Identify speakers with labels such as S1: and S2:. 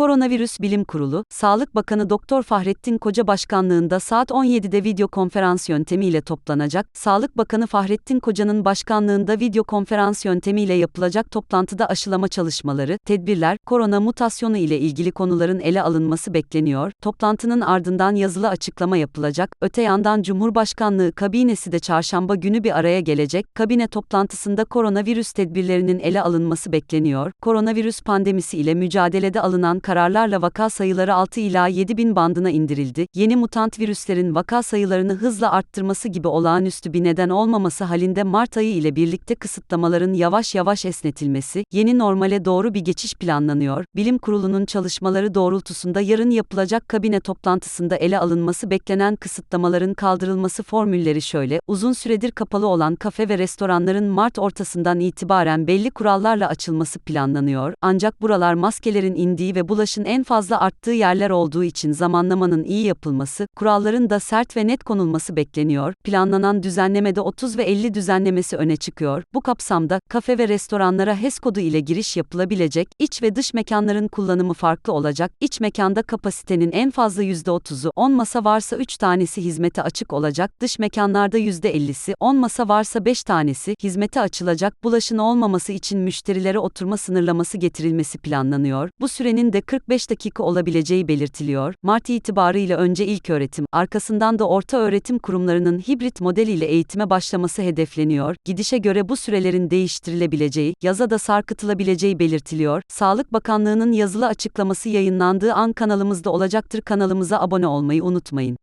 S1: Koronavirüs Bilim Kurulu, Sağlık Bakanı Doktor Fahrettin Koca başkanlığında saat 17'de video konferans yöntemiyle toplanacak. Sağlık Bakanı Fahrettin Koca'nın başkanlığında video konferans yöntemiyle yapılacak toplantıda aşılama çalışmaları, tedbirler, korona mutasyonu ile ilgili konuların ele alınması bekleniyor. Toplantının ardından yazılı açıklama yapılacak. Öte yandan Cumhurbaşkanlığı kabinesi de çarşamba günü bir araya gelecek. Kabine toplantısında koronavirüs tedbirlerinin ele alınması bekleniyor. Koronavirüs pandemisi ile mücadelede alınan kararlarla vaka sayıları 6 ila 7 bin bandına indirildi. Yeni mutant virüslerin vaka sayılarını hızla arttırması gibi olağanüstü bir neden olmaması halinde Mart ayı ile birlikte kısıtlamaların yavaş yavaş esnetilmesi, yeni normale doğru bir geçiş planlanıyor. Bilim Kurulu'nun çalışmaları doğrultusunda yarın yapılacak kabine toplantısında ele alınması beklenen kısıtlamaların kaldırılması formülleri şöyle, uzun süredir kapalı olan kafe ve restoranların Mart ortasından itibaren belli kurallarla açılması planlanıyor. Ancak buralar maskelerin indiği ve bulaşın en fazla arttığı yerler olduğu için zamanlamanın iyi yapılması, kuralların da sert ve net konulması bekleniyor. Planlanan düzenlemede 30 ve 50 düzenlemesi öne çıkıyor. Bu kapsamda kafe ve restoranlara HES kodu ile giriş yapılabilecek, iç ve dış mekanların kullanımı farklı olacak. İç mekanda kapasitenin en fazla %30'u 10 masa varsa 3 tanesi hizmete açık olacak. Dış mekanlarda %50'si 10 masa varsa 5 tanesi hizmete açılacak. Bulaşın olmaması için müşterilere oturma sınırlaması getirilmesi planlanıyor. Bu sürenin de 45 dakika olabileceği belirtiliyor. Mart itibarıyla önce ilk öğretim, arkasından da orta öğretim kurumlarının hibrit modeliyle eğitime başlaması hedefleniyor. Gidişe göre bu sürelerin değiştirilebileceği, yaza da sarkıtılabileceği belirtiliyor. Sağlık Bakanlığı'nın yazılı açıklaması yayınlandığı an kanalımızda olacaktır. Kanalımıza abone olmayı unutmayın.